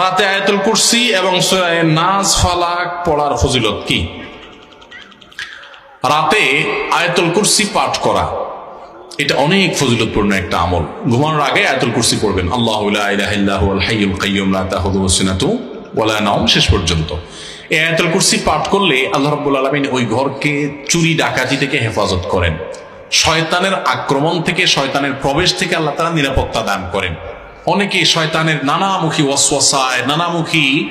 রাতে আয়াতুল কুরসি এবং সূরা নাজ ফালাক পড়ার ফজিলত কি? রাতে আয়াতুল কুরসি পাঠ করা, এটা অনেক ফজিলতপূর্ণ একটা আমল। ঘুমানোর আগে আয়াতুল কুরসি পড়বেন। আল্লাহ শেষ পর্যন্ত। এই আয়াতুল কুরসি পাঠ করলে আল্লাহ রাব্বুল আলামিন ওই ঘরকে চুরি, ডাকাতি থেকে হেফাজত করেন। শয়তানের আক্রমণ থেকে, শয়তানের প্রবেশ থেকে আল্লাহ তারা নিরাপত্তা দান করেন। অনেকে শয়তানের নানামুখী ওয়াসওয়াসায়, নানামুখী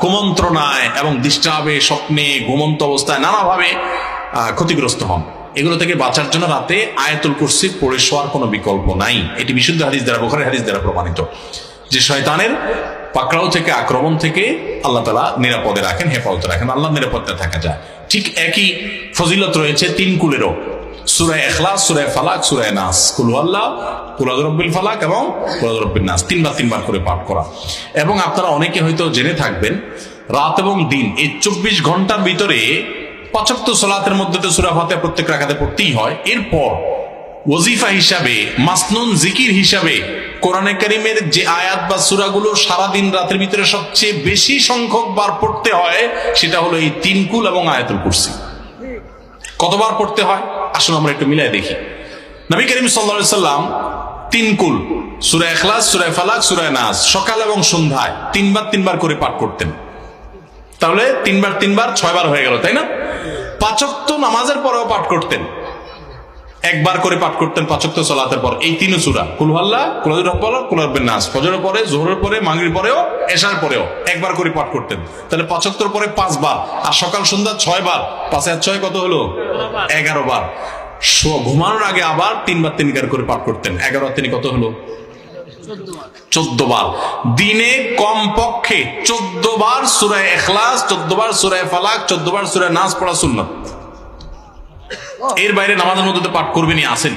কুমন্ত্রণায় এবং ডিস্টার্বে, স্বপ্নে, ঘুমন্ত অবস্থায় নানাভাবে ক্ষতিগ্রস্ত হন। এগুলো থেকে বাঁচার জন্য রাতে আয়াতুল কুরসি পড়ে শোয়ার কোনো বিকল্প নাই। এটি বিশুদ্ধ হাদিস দ্বারা, বোখারি হাদিস দ্বারা প্রমাণিত। যে শয়তানের পাকড়াও থেকে, আক্রমণ থেকে আল্লাহ তালা নিরাপদে রাখেন, হেফাজতে রাখেন, আল্লাহ নিরাপদে থাকা যায়। ঠিক একই ফজিলত রয়েছে তিন কুলেরও। সুরায় এখলাস সুরায় ফালাক সুরায় নাস। আল্লাহ কুলাদরব্বিল ফালাক এবং কুলাদরব্বিল নাস। তিনবার তিনবার করে পাঠ করা। এবং আপনারা অনেকে হয়তো জেনে থাকবেন, রাত এবং দিন, এই চব্বিশ ঘণ্টার ভিতরে পাঁচক্ত সলাতের মধ্যে তো সুরা ফাতে প্রত্যেক রাখাতে পড়তেই হয়। এরপর ওজিফা হিসাবে, মাসনুন জিকির হিসাবে, কোরআনে করিমের যে আয়াত বা সুরাগুলো সারাদিন রাতের ভিতরে সবচেয়ে বেশি সংখ্যক বার পড়তে হয়, সেটা হলো এই তিন কুল এবং আয়াতুল কুরসি। কতবার পড়তে হয়? আসুন আমরা একটু মিলাই দেখি। নবী করিম সাল্লা সাল্লাম তিন কুল সুরায় এখলাস সুরায় ফালাক সুরায় নাস, সকাল এবং সন্ধ্যায় তিনবার তিনবার করে পাঠ করতেন। তাহলে তিনবার তিনবার ছয়বার হয়ে গেল, তাই না? পাচক তো নামাজের পরেও পাঠ করতেন। একবার করে পাঠ করতেন পাচক্ত সলাতের পর। এই তিন সুরা কুলহাল্লা কুলাদুর নাস। ফজরের পরে, জোহরের পরে মাগরির পরেও, এশার পরেও একবার করে পাঠ করতেন। তাহলে পাচক্তর পরে পাঁচবার, আর সকাল, সন্ধ্যা ছয় বার পাঁচে আর ছয় কত হলো? এগারো বার। ঘুমানোর আগে আবার তিনবার তিনবার করে পাঠ করতেন। এগারো তিনি কত হলো? চোদ্দ বার দিনে কম পক্ষে চোদ্দ বার সুরায় এখলাস চোদ্দ বার সুরায় ফালাক চোদ্দ বার সুরায় নাচ পড়া সুন্নত। এর বাইরে নামাজের মধ্যে তো পাঠ করবেনই আসেন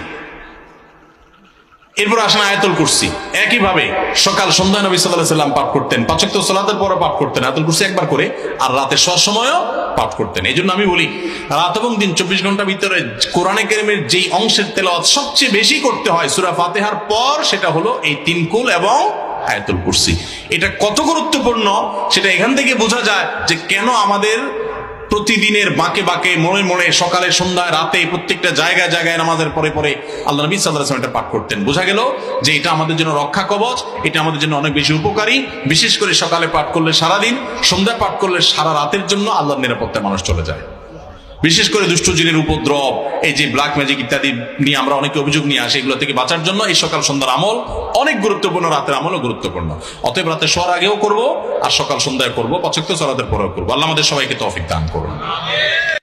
এরপর আসেন আয়াতুল কুরসি। একইভাবে সকাল সন্ধ্যা নবী সাল্লাহ সাল্লাম পাঠ করতেন। পাচক সালাতের পরে পাঠ করতেন। আয়াতুল কুরসি একবার করে আর রাতে সময়ও পাঠ করতেন। এই জন্য আমি বলি, রাত এবং দিন চব্বিশ ঘণ্টার ভিতরে কোরআনে কেরিমের যেই অংশের তেলাওয়াত সবচেয়ে বেশি করতে হয় সুরা ফাতেহার পর, সেটা হলো এই তিন কুল এবং আয়াতুল কুরসি। এটা কত গুরুত্বপূর্ণ, সেটা এখান থেকে বোঝা যায় যে কেন আমাদের প্রতিদিনের বাঁকে বাঁকে, মনে মনে সকালে সন্ধ্যায়, রাতে প্রত্যেকটা জায়গায় জায়গায় নামাজের পরে পরে আল্লাহ নবী সাল্লাহ এটা পাঠ করতেন। বোঝা গেল যে এটা আমাদের জন্য রক্ষা কবচ, এটা আমাদের জন্য অনেক বেশি উপকারী। বিশেষ করে সকালে পাঠ করলে সারাদিন, সন্ধ্যায় পাঠ করলে সারা রাতের জন্য আল্লাহর নিরাপত্তায় মানুষ চলে যায়। বিশেষ করে দুষ্ট জিনের উপদ্রব, এই যে ব্ল্যাক ম্যাজিক ইত্যাদি নিয়ে আমরা অনেকে অভিযোগ নিয়ে আসি, এগুলো থেকে বাঁচার জন্য এই সকাল সন্ধ্যার আমল অনেক গুরুত্বপূর্ণ, রাতের আমলও গুরুত্বপূর্ণ। অতএব রাতে শোয়ার আগেও করব আর সকাল সন্ধ্যায় করব পছন্দ সরাতের পরেও করব। আল্লাহ আমাদের সবাইকে তফিক দান করুন।